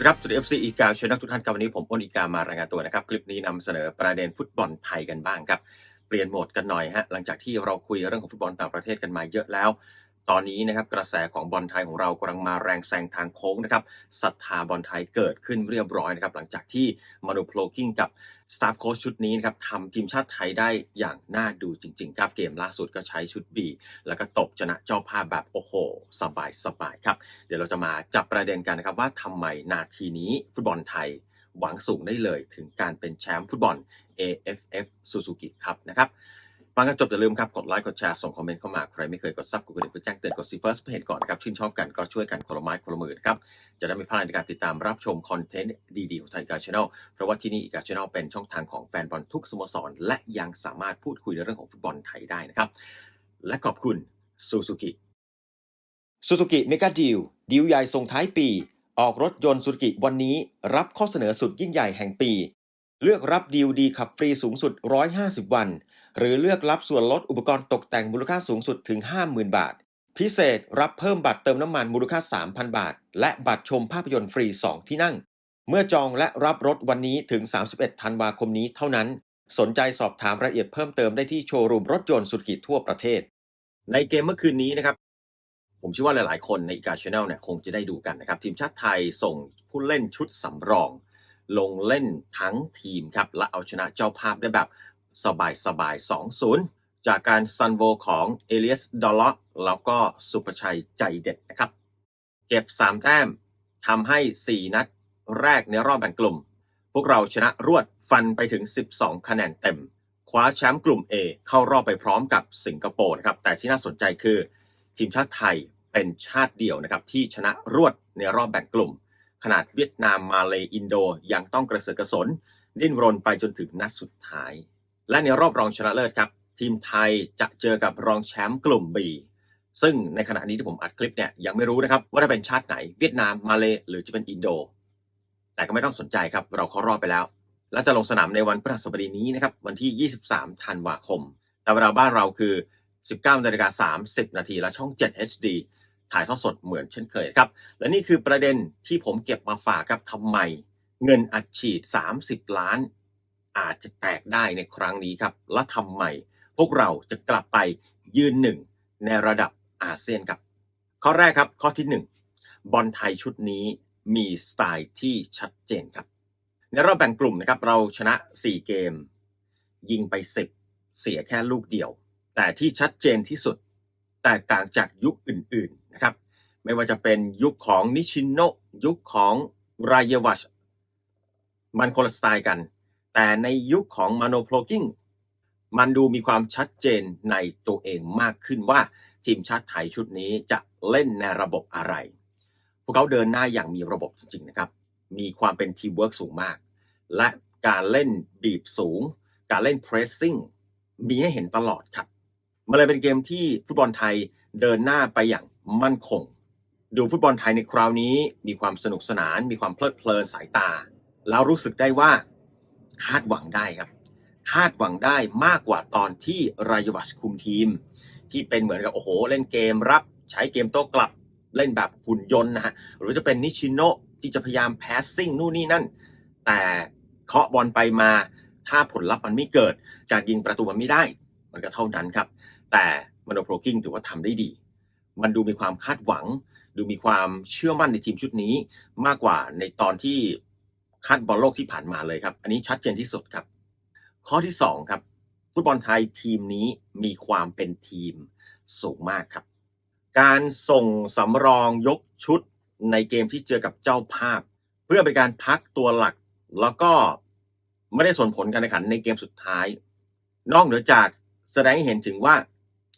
สวัสดีครับสวัสดีเอฟซีอีกาเชิญนักทุกท่านครับวันนี้ผมอ้นอีกามารายงานตัวนะครับ คลิปนี้นำเสนอประเด็นฟุตบอลไทยกันบ้างครับ เปลี่ยนโหมดกันหน่อยฮะหลังจากที่เราคุยเรื่องของฟุตบอลต่างประเทศกันมาเยอะแล้ว ตอนนี้นะครับกระแสของบอลไทยของเรากำลังมาแรงแซงทางโค้งนะครับศรัทธาบอลไทยเกิดขึ้นเรียบร้อยนะครับหลังจากที่มานูโพลกิ้งกับสตาฟโค้ชชุดนี้นะครับทำทีมชาติไทยได้อย่างน่าดูจริง ๆ ครับเกมล่าสุดก็ใช้ชุด B แล้วก็ตบชนะเจ้าภาพแบบโอ้โห สบายสบายๆครับ เดี๋ยวเราจะมาจับประเด็นกันนะครับว่าทำไมนาทีนี้ฟุตบอลไทยหวังสูงได้เลยถึงการเป็นแชมป์ฟุตบอล AFF Suzuki ครับนะครับ ฟังกันจบอย่าลืมครับ กดไลค์ กดแชร์ ส่งคอมเมนต์เข้ามา ใครไม่เคยกดซับกดกระดิ่งเพื่อแจ้งเตือนกดซีเฟิร์สเพื่อเห็นก่อนนะครับ ชื่นชอบกันก็ช่วยกันคนละไม้คนละมือครับ จะได้ไม่พลาดในการติดตามรับชมคอนเทนต์ดีๆของไทยกาช n แนลเพราะว่าที่นี่อีกาช n แนลเป็นช่องทางของแฟนบอลทุกสโมสร และยังสามารถพูดคุยในเรื่องของฟุตบอลไทยได้นะครับ และขอบคุณซูซูกิซูซูกิเมกาดีลดีลใหญ่ส่งท้ายปี ออกรถยนต์ซูซูกิวันนี้รับข้อเสนอสุดยิ่งใหญ่แห่งปี เลือกรับดีลดีขับฟรีสูงสุด 150 วัน หรือเลือกรับส่วนลดอุปกรณ์ตกแต่งมูลค่าสูงสุดถึง 50,000 บาท พิเศษรับเพิ่มบัตรเติมน้ำมันมูลค่า 3,000 บาท และบัตรชมภาพยนตร์ฟรี 2 ที่นั่ง เมื่อจองและรับรถวันนี้ถึง 31 ธันวาคมนี้เท่านั้น สนใจสอบถามรายละเอียดเพิ่มเติมได้ที่โชว์รูมรถยนต์สุดกิจทั่วประเทศ ในเกมเมื่อคืนนี้นะครับผมเชื่อว่าหลายๆ คนในอีกาชแนลเนี่ยคงจะได้ดูกันนะครับ ทีมชาติไทยส่งผู้เล่นชุดสำรอง ลงเล่นทั้งทีมครับและเอาชนะเจ้าภาพได้แบบ สบายสบาย2-0 จากการซันโวของเอเลียสดอลล็อกแล้วก็สุประชัยใจเด็ดนะครับ เก็บ 3 แต้มทำให้ 4 นัดแรกในรอบแบ่งกลุ่ม พวกเราชนะรวดฟันไปถึง 12 คะแนนเต็ม คว้าแชมป์กลุ่ม A เข้ารอบไปพร้อมกับสิงคโปร์นะครับ แต่ที่น่าสนใจคือ ทีมชาติไทยเป็นชาติเดียวนะครับที่ชนะรวดในรอบแบ่งกลุ่ม ขนาดเวียดนามมาเลอินโดยังต้องกระเสือกกระสน ดิ้นรนไปจนถึงนัดสุดท้าย และในรอบรองชนะเลิศครับ ทีมไทยจะเจอกับรองแชมป์กลุ่ม B ซึ่งในขณะนี้ที่ผมอัดคลิปเนี่ยยังไม่รู้นะครับว่าจะเป็นชาติไหนเวียดนามมาเลหรือจะเป็นอินโด แต่ก็ไม่ต้องสนใจครับ เราเข้ารอบไปแล้ว และจะลงสนามในวันพฤหัสบดีนี้นะครับวันที่ 23 ธันวาคม แต่เวลาบ้านเราคือ 19นาฬิกา30 นาทีและช่อง 7 HD ถ่ายทอดสดเหมือนเช่นเคยครับ และนี่คือประเด็นที่ผมเก็บมาฝากครับทำไม เงินอัดฉีด 30 ล้าน อาจจะแตกได้ในครั้งนี้ครับ และทำไมพวกเราจะกลับไปยืนหนึ่งในระดับอาเซียนครับ ข้อแรกครับ ข้อที่หนึ่งบอลไทยชุดนี้มีสไตล์ที่ชัดเจนครับ ในรอบแบ่งกลุ่มนะครับ เราชนะ 4 เกม ยิงไป 10 เสียแค่ลูกเดียว แต่ที่ชัดเจนที่สุด แตกต่างจากยุคอื่นๆนะครับ ไม่ว่าจะเป็นยุคของนิชิโนยุคของรายวัชมันคนละสไตล์กัน แต่ในยุคของมาโนโพลกิ้งมันดูมีความชัดเจนในตัวเองมากขึ้นว่าทีมชาติไทยชุดนี้จะเล่นในระบบอะไร พวกเขาเดินหน้าอย่างมีระบบจริงๆนะครับ มีความเป็นทีมเวิร์กสูงมาก และการเล่นบีบสูง การเล่นเพรสซิ่งมีให้เห็นตลอดครับ มันเลยเป็นเกมที่ฟุตบอลไทยเดินหน้าไปอย่างมั่นคง ดูฟุตบอลไทยในคราวนี้มีความสนุกสนาน มีความเพลิดเพลินสายตา แล้วรู้สึกได้ว่า คาดหวังได้ครับ คาดหวังได้มากกว่าตอนที่รายวัชคุมทีม ที่เป็นเหมือนกับโอ้โห เล่นเกมรับใช้เกมโต้กลับเล่นแบบหุ่นยนต์นะฮะหรือจะเป็นนิชิโนะที่จะพยายามแพสซิ่งนู่นนี่นั่น แต่เคาะบอลไปมาถ้าผลลัพธ์มันไม่เกิด การยิงประตูมันไม่ได้ มันก็เท่านั้นครับ แต่มโนโปรกิ้งถือว่าทำได้ดี มันดูมีความคาดหวัง ดูมีความเชื่อมั่นในทีมชุดนี้ มากกว่าในตอนที่ คัดบอลโลกที่ผ่านมาเลยครับ อันนี้ชัดเจนที่สุดครับ ข้อที่สองครับฟุตบอลไทยทีมนี้มีความเป็นทีมสูงมากครับ การส่งสำรองยกชุดในเกมที่เจอกับเจ้าภาพ เพื่อเป็นการพักตัวหลัก แล้วก็ไม่ได้ส่งผลการแข่งขันในเกมสุดท้าย นอกเหนือจากแสดงให้เห็นถึงว่า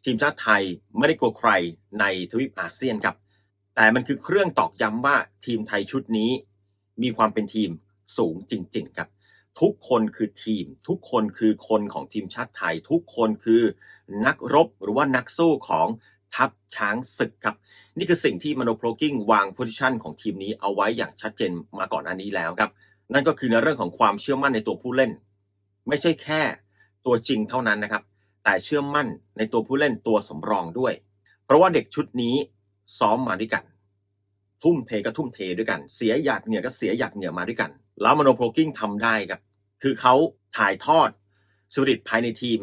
ทีมชาติไทยไม่ได้กลัวใครในทวีปอาเซียนครับ แต่มันคือเครื่องตอกย้ำว่าทีมไทยชุดนี้มีความเป็นทีม สูงจริง ๆ ครับ ทุกคนคือทีม ทุกคนคือคนของทีมชาติไทย ทุกคนคือนักรบหรือว่านักสู้ของทัพช้างศึกครับ นี่คือสิ่งที่มโนโพลกิ้งวางโพซิชันของทีมนี้เอาไว้อย่างชัดเจนมาก่อนอันนี้แล้วครับ นั่นก็คือในเรื่องของความเชื่อมั่นในตัวผู้เล่น ไม่ใช่แค่ตัวจริงเท่านั้นนะครับ แต่เชื่อมั่นในตัวผู้เล่นตัวสำรองด้วย เพราะว่าเด็กชุดนี้ซ้อมมาด้วยกัน ทุ่มเทก็ทุ่มเทด้วยกัน เสียหยาดเหงื่อก็เสียหยาดเหงื่อมาด้วยกัน แล้วมโนโพลกิ้งทำได้ครับ คือเขาถ่ายทอดสปิริตภายในทีม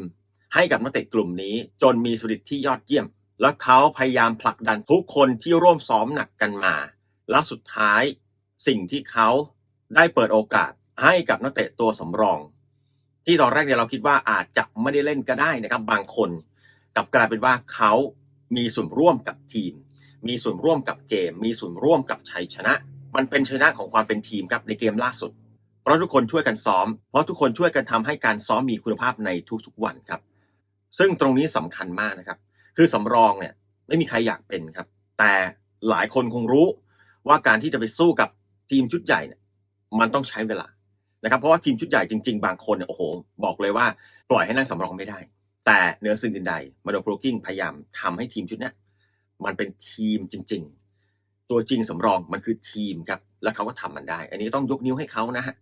ให้กับนักเตะกลุ่มนี้ จนมีสปิริตที่ยอดเยี่ยม แล้วเขาพยายามผลักดันทุกคนที่ร่วมซ้อมหนักกันมา แล้วสุดท้ายสิ่งที่เขาได้เปิดโอกาสให้กับนักเตะตัวสำรอง ที่ตอนแรกเนี่ยเราคิดว่าอาจจะไม่ได้เล่นก็ได้นะครับ บางคนกลับกลายเป็นว่าเขามีส่วนร่วมกับทีม มีส่วนร่วมกับเกม มีส่วนร่วมกับชัยชนะ มันเป็นชัยชนะของความเป็นทีมครับในเกมล่าสุด เพราะทุกคนช่วยกันซ้อม เพราะทุกคนช่วยกันทำให้การซ้อมมีคุณภาพในทุกๆวันครับ ซึ่งตรงนี้สำคัญมากนะครับ คือสำรองเนี่ยไม่มีใครอยากเป็นครับ แต่หลายคนคงรู้ว่าการที่จะไปสู้กับทีมชุดใหญ่เนี่ยมันต้องใช้เวลานะครับเพราะว่าทีมชุดใหญ่จริง ๆ บางคนเนี่ยโอ้โห บอกเลยว่าปล่อยให้นั่งสำรองไม่ได้ แต่เหนือสิ่งอื่นใดมาโดโปรกิ้งพยายามทำให้ทีมชุดเนี้ยมันเป็นทีมจริง ๆ ตัวจริงสำรองมันคือทีมครับ แล้วเขาก็ทำมันได้ อันนี้ต้องยกนิ้วให้เขานะฮะ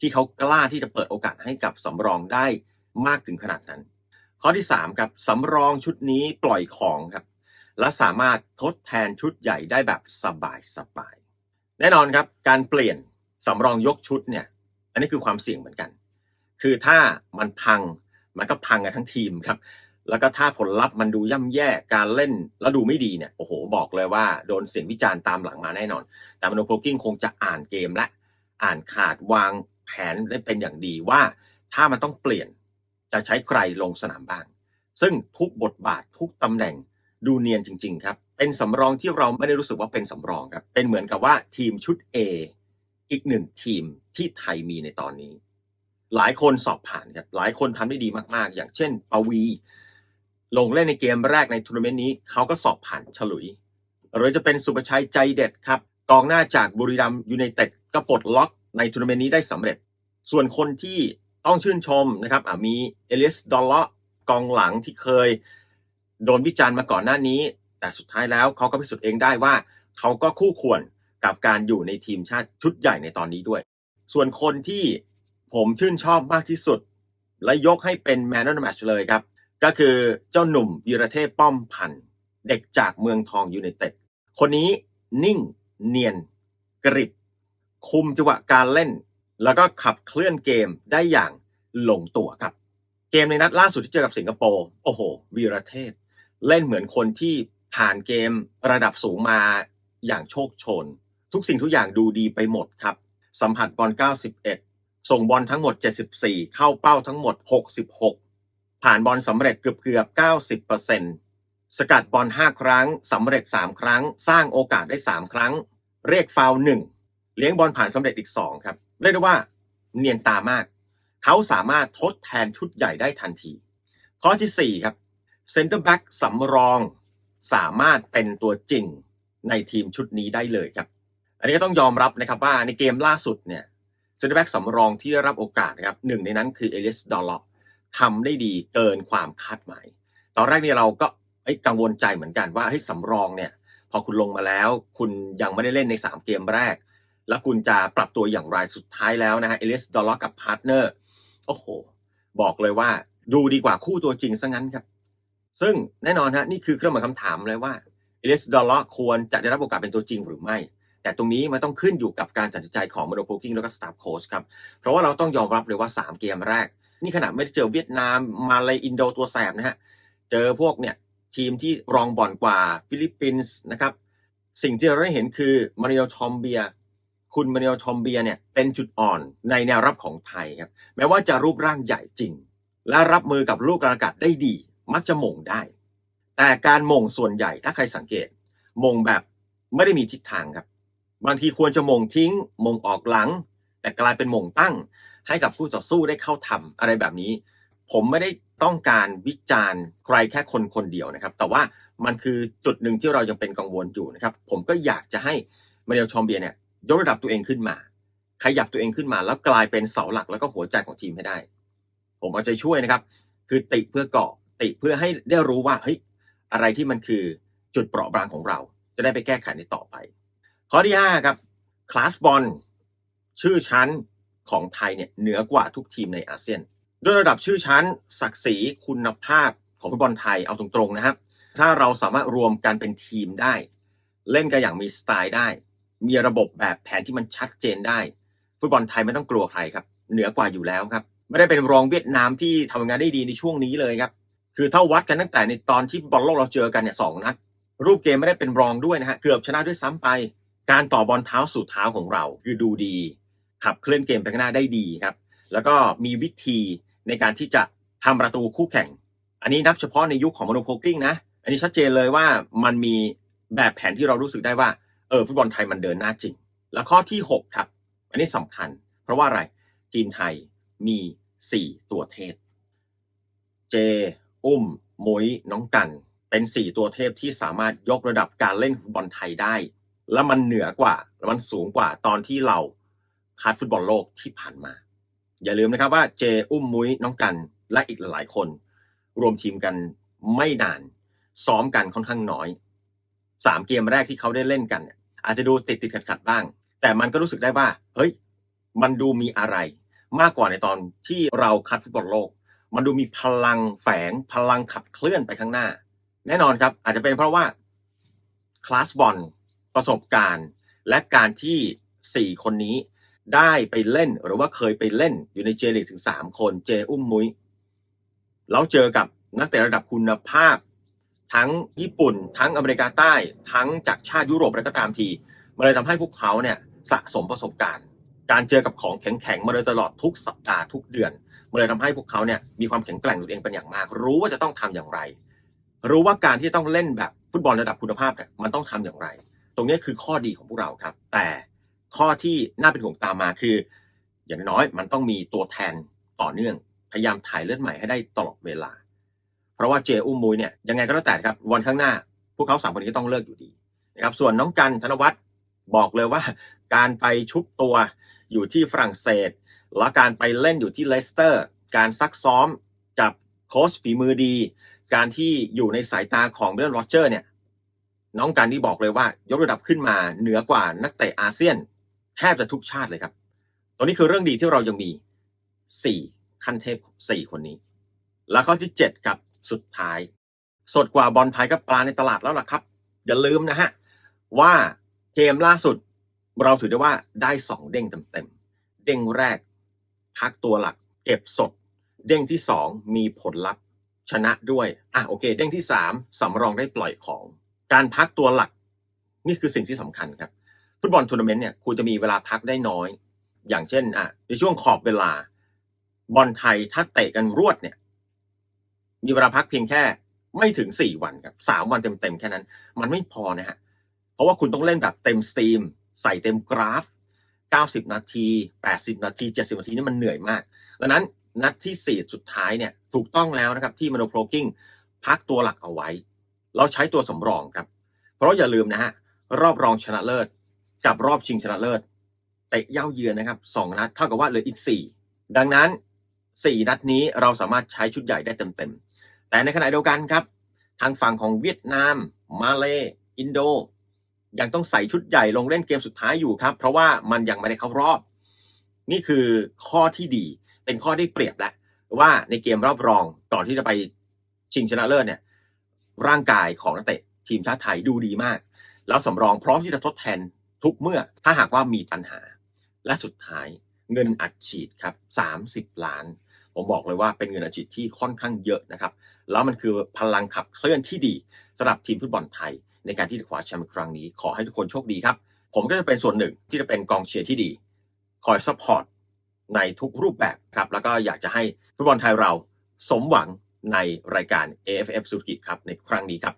ที่เขากล้าที่จะเปิดโอกาสให้กับสำรองได้มากถึงขนาดนั้น ข้อที่3ครับสำรองชุดนี้ปล่อยของครับ และสามารถทดแทนชุดใหญ่ได้แบบสบายสบายแน่นอนครับการเปลี่ยนสำรองยกชุดเนี่ย อันนี้คือความเสี่ยงเหมือนกัน คือถ้ามันพังมันก็พังกันทั้งทีมครับ แล้วก็ถ้าผลลัพธ์มันดูย่ำแย่การเล่นแล้วดูไม่ดีเนี่ยโอ้โหบอกเลยว่าโดนเสียงวิจารณ์ตามหลังมาแน่นอน แต่มโนโพลกิ้งคงจะอ่านเกมและอ่านขาดวางแผนได้เป็นอย่างดีว่า ถ้ามันต้องเปลี่ยนจะใช้ใครลงสนามบ้าง ซึ่งทุกบทบาททุกตำแหน่งดูเนียนจริง ๆ ครับ เป็นสำรองที่เราไม่ได้รู้สึกว่าเป็นสำรองครับ เป็นเหมือนกับว่าทีมชุด A อีกหนึ่งทีมที่ไทยมีในตอนนี้ หลายคนสอบผ่านครับ หลายคนทำได้ดีมากๆ อย่างเช่นปวี ลงเล่นในเกมแรกในทัวร์นาเมนต์นี้เขาก็สอบผ่านฉลุย หรือจะเป็นสุประชัยใจเด็ดครับกองหน้าจากบุรีรัมยูไนเต็ดก็ปลดล็อกในทัวร์นาเมนต์นี้ได้สำเร็จ ส่วนคนที่ต้องชื่นชมนะครับมีเอลิสดอลเลาะกองหลังที่เคยโดนวิจารณ์มาก่อนหน้านี้ แต่สุดท้ายแล้วเขาก็พิสูจน์เองได้ว่า เขาก็คู่ควรกับการอยู่ในทีมชาติชุดใหญ่ในตอนนี้ด้วย ส่วนคนที่ผมชื่นชอบมากที่สุด และยกให้เป็น Man of the m a t เลยครับ ก็คือเจ้าหนุ่มวีรเทพป้อมพันธ์เด็กจากเมืองทองยูไนเต็ด คนนี้นิ่งเนียนกริบ คุมจังหวะการเล่น แล้วก็ขับเคลื่อนเกมได้อย่างลงตัวครับ เกมในนัดล่าสุดที่เจอกับสิงคโปร์โอ้โหวีรเทพ เล่นเหมือนคนที่ผ่านเกมระดับสูงมาอย่างโชคโชน ทุกสิ่งทุกอย่างดูดีไปหมดครับ สัมผัสบอล91 ส่งบอลทั้งหมด 74 เข้าเป้าทั้งหมด 66 ผ่านบอลสำเร็จเกือบเกือบ 90%สกัดบอล 5 ครั้งสำเร็จ 3 ครั้ง สร้างโอกาสได้ 3 ครั้ง เรียกฟาวล์1เลี้ยงบอลผ่านสำเร็จอีก 2 ครับ เรียกได้ว่าเนียนตามาก เขาสามารถทดแทนชุดใหญ่ได้ทันที ข้อที่ 4 ครับเซนเตอร์แบ็กสำรองสามารถเป็นตัวจริงในทีมชุดนี้ได้เลยครับ อันนี้ก็ต้องยอมรับนะครับว่าในเกมล่าสุดเนี่ยเซนเตอร์แบ็กสำรองที่ได้รับโอกาสนะครับหนึ่งในนั้นคือเอลิสดอลล็อก ทำได้ดีเกินความคาดหมาย ตอนแรกเนี่ยเราก็กังวลใจเหมือนกันว่าเฮ้ยสำรองเนี่ย พอคุณลงมาแล้ว คุณยังไม่ได้เล่นใน 3 เกมแรก แล้วคุณจะปรับตัวอย่างไรสุดท้ายแล้วนะฮะเอลิสดอลล็อกกับพาร์ทเนอร์โอ้โห บอกเลยว่า ดูดีกว่าคู่ตัวจริงซะงั้นครับ ซึ่งแน่นอนฮะนี่คือเครื่องหมายคำถามเลยว่าเอลิสดอลล็อกควรจะได้รับโอกาสเป็นตัวจริงหรือไม่ แต่ตรงนี้มันต้องขึ้นอยู่กับการตัดสินใจของมาโดโพกิ้งแล้วก็สตาฟโค้ชครับเพราะว่าเราต้องยอมรับเลยว่า 3 เกมแรก นี่ขนาดไม่ได้เจอเวียดนามมาเลยอินโดตัวแสบนะฮะเจอพวกเนี่ยทีมที่รองบ่อลกว่าฟิลิปปินส์นะครับ สิ่งที่เราได้เห็นคือมาริโอชอมเบีย คุณมาริโอชอมเบียเนี่ยเป็นจุดอ่อนในแนวรับของไทยครับแม้ว่าจะรูปร่างใหญ่จริง และรับมือกับลูกกระอากาศได้ดี มักจะหม่งได้ แต่การหม่งส่วนใหญ่ถ้าใครสังเกตหม่งแบบไม่ได้มีทิศทางครับบางทีควรจะมงทิ้งมงออกหลัง แต่กลายเป็นมงตั้ง ให้กับคู่ต่อสู้ได้เข้าทำอะไรแบบนี้ ผมไม่ได้ต้องการวิจารณ์ใครแค่คนคนเดียวนะครับ แต่ว่ามันคือจุดหนึ่งที่เรายังเป็นกังวลอยู่นะครับ ผมก็อยากจะให้มาเนลชอมเบียเนี่ยยกระดับตัวเองขึ้นมา ขยับตัวเองขึ้นมา แล้วกลายเป็นเสาหลักแล้วก็หัวใจของทีมให้ได้ ผมเอาใจช่วยนะครับ คือติเพื่อเกาะติเพื่อให้ได้รู้ว่าเฮ้ยอะไรที่มันคือจุดเปราะบางของเรา จะได้ไปแก้ไขในต่อไป ข้อที่5ครับคลาสบอลชื่อชั้น ของไทยเนี่ยเหนือกว่าทุกทีมในอาเซียน ด้วยระดับชื่อชั้น ศักดิ์ศรีคุณภาพของฟุตบอลไทยเอาตรงๆนะครับ ถ้าเราสามารถรวมกันเป็นทีมได้ เล่นกันอย่างมีสไตล์ได้ มีระบบแบบแผนที่มันชัดเจนได้ ฟุตบอลไทยไม่ต้องกลัวใครครับ เหนือกว่าอยู่แล้วครับไม่ได้เป็นรองเวียดนามที่ทำงานได้ดีในช่วงนี้เลยครับคือถ้าวัดกันตั้งแต่ในตอนที่บอลโลกเราเจอกันเนี่ยสองนัดรูปเกมไม่ได้เป็นรองด้วยนะฮะเกือบชนะด้วยซ้ำไป การต่อบอลเท้าสู่เท้าของเราคือดูดี ขับเคลื่อนเกมไปข้างหน้าได้ดีครับ แล้วก็มีวิธีในการที่จะทำประตูคู่แข่ง อันนี้นับเฉพาะในยุคของมโนโพกิ้งนะ อันนี้ชัดเจนเลยว่ามันมีแบบแผนที่เรารู้สึกได้ว่าเออฟุตบอลไทยมันเดินหน้าจริง แล้วข้อที่ 6 ครับ อันนี้สำคัญ เพราะว่าอะไรทีมไทยมี 4 ตัวเทพเจ อุ้มมุ้ยน้องกัน เป็น 4 ตัวเทพที่สามารถยกระดับการเล่นฟุตบอลไทยได้ และมันเหนือกว่าและมันสูงกว่าตอนที่เรา คัดฟุตบอลโลกที่ผ่านมา อย่าลืมนะครับว่าเจอุ้มมุ้ยน้องกันและอีกหลายคน รวมทีมกันไม่นาน ซ้อมกันค่อนข้างน้อยสามเกมแรกที่เขาได้เล่นกัน อาจจะดูติดติดขัดขัดบ้าง แต่มันก็รู้สึกได้ว่า เฮ้ย มันดูมีอะไร มากกว่าในตอนที่เราคัดฟุตบอลโลก มันดูมีพลังแฝงพลังขับเคลื่อนไปข้างหน้า แน่นอนครับ อาจจะเป็นเพราะว่าคลาสบอลประสบการณ์ และการที่ 4 คนนี้ ได้ไปเล่นหรือว่าเคยไปเล่นอยู่ในเจลีกถึง 3 คนเจอุ้มมุ้ยแล้วเจอกับนักเตะระดับคุณภาพ ทั้งญี่ปุ่น ทั้งอเมริกาใต้ ทั้งจากชาติยุโรปอะไรก็ตามทีมันเลยทำให้พวกเขาเนี่ยสะสมประสบการณ์ การเจอกับของแข็งๆมาโดยตลอดทุกสัปดาห์ทุกเดือนมันเลยทำให้พวกเขาเนี่ยมีความแข็งแกร่งตัวเองเป็นอย่างมาก รู้ว่าจะต้องทำอย่างไร รู้ว่าการที่ต้องเล่นแบบฟุตบอลระดับคุณภาพเนี่ยมันต้องทำอย่างไร ตรงนี้คือข้อดีของพวกเราครับ แต่ ข้อที่น่าเป็นห่วงตามมาคือ อย่างน้อยมันต้องมีตัวแทนต่อเนื่อง พยายามถ่ายเลือดใหม่ให้ได้ตลอดเวลา เพราะว่าเจอุ้มมุยเนี่ยยังไงก็แล้วแต่ครับ วันข้างหน้า พวกเขาสามคนนี้ต้องเลิกอยู่ดีนะครับส่วนน้องกันธนวัฒน์บอกเลยว่า การไปชุบตัวอยู่ที่ฝรั่งเศส และการไปเล่นอยู่ที่เลสเตอร์ การซักซ้อมกับโค้ชฝีมือดี การที่อยู่ในสายตาของเบรนโรเจอร์เนี่ยน้องกันที่บอกเลยว่ายกระดับขึ้นมาเหนือกว่านักเตะอาเซียน แทบจะทุกชาติเลยครับ ตรงนี้คือเรื่องดีที่เรายังมี 4 ขั้นเทพ 4 คนนี้ แล้วข้อที่7กับสุดท้าย สดกว่าบอลไทยกับปลาในตลาดแล้วล่ะครับ อย่าลืมนะฮะ ว่าเกมล่าสุดเราถือได้ว่าได้ 2 เด้งเต็มๆเด้งแรก พักตัวหลัก เก็บสด เด้งที่ 2 มีผลลัพธ์ชนะด้วยอะโอเค เด้งที่ 3สำรองได้ปล่อยของ การพักตัวหลัก นี่คือสิ่งที่สำคัญครับ ฟุตบอลทัวร์นาเมนต์เนี่ยคุณจะมีเวลาพักได้น้อย อย่างเช่นอะในช่วงขอบเวลา บอลไทยถ้าเตะกันรวดเนี่ย มีเวลาพักเพียงแค่ไม่ถึง4วันครับสามวันเต็มๆแค่นั้น มันไม่พอนะฮะเพราะว่าคุณต้องเล่นแบบเต็มสตรีม ใส่เต็มกราฟ 90 นาที 80 นาที 70 นาทีนี่มันเหนื่อยมากดังนั้นนัดที่ 4 สุดท้ายเนี่ยถูกต้องแล้วนะครับที่มโนโพลกิ้งพักตัวหลักเอาไว้เราใช้ตัวสำรองครับ เพราะอย่าลืมนะฮะรอบรองชนะเลิศ กับรอบชิงชนะเลิศเตะเย่าเยือนนะครับสองนัดเท่ากับว่าเหลืออีก 4 ดังนั้น 4 นัดนี้เราสามารถใช้ชุดใหญ่ได้เต็มๆ แต่ในขณะเดียวกันครับ ทางฝั่งของเวียดนาม มาเลอินโด ยังต้องใส่ชุดใหญ่ลงเล่นเกมสุดท้ายอยู่ครับ เพราะว่ามันยังไม่ได้เข้ารอบ นี่คือข้อที่ดีเป็นข้อได้เปรียบแล้วว่าในเกมรอบรองก่อนที่จะไปชิงชนะเลิศเนี่ยร่างกายของนักเตะทีมชาติไทยดูดีมาก แล้วสำรองพร้อมที่จะทดแทน ทุกเมื่อถ้าหากว่ามีปัญหา และสุดท้ายเงินอัดฉีดครับ 30 ล้าน ผมบอกเลยว่าเป็นเงินอัดฉีดที่ค่อนข้างเยอะนะครับ แล้วมันคือพลังขับเคลื่อนที่ดีสำหรับทีมฟุตบอลไทย ในการที่จะคว้าแชมป์ครั้งนี้ ขอให้ทุกคนโชคดีครับ ผมก็จะเป็นส่วนหนึ่งที่จะเป็นกองเชียร์ที่ดี คอยซัพพอร์ตในทุกรูปแบบครับ แล้วก็อยากจะให้ฟุตบอลไทยเราสมหวังในรายการ AFF สุกิครับในครั้งนี้ครับ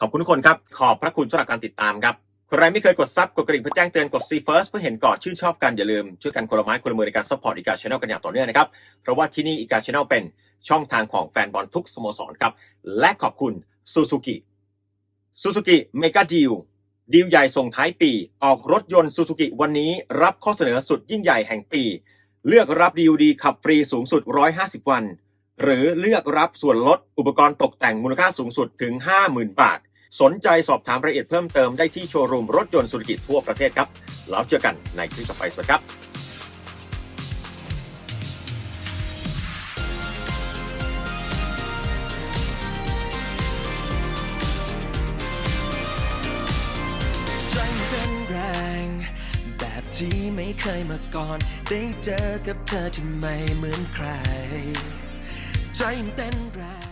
ขอบคุณทุกคนครับ ขอบพระคุณสำหรับการติดตามครับ ใครไม่เคยกดซับกดกระดิ่งเพื่อแจ้งเตือนกด See First เพื่อเห็นก่อนชื่นชอบกันอย่าลืม ช่วยกันคนละไม้คนละมือในการซัพพอร์ตอีกาช n แนลกันอย่างต่อเนื่องนะครับ เพราะว่าที่นี่อีกาช n แนลเป็นช่องทางของแฟนบอลทุกสโมสรครับ และขอบคุณซูซูกิซูซูกิเมกาดีลดีลใหญ่ส่งท้ายปี ออกรถยนต์ซูซูกิวันนี้รับข้อเสนอสุดยิ่งใหญ่แห่งปี เลือกรับดีลดีขับฟรีสูงสุด 150 วัน หรือเลือกรับส่วนลดอุปกรณ์ตกแต่งมูลค่าสูงสุดถึง 50,000 บาท สนใจสอบถามรายละเอียดเพิ่มเติมได้ที่โชว์รูมรถยนต์สุรกิจทั่วประเทศครับ แล้วเจอกันในคลิปต่อไปสวัสดีครับที่ไม่เคยมาก่อน ได้เจอกับเธอที่ไม่เหมือนใคร ใจมันเต้นแรง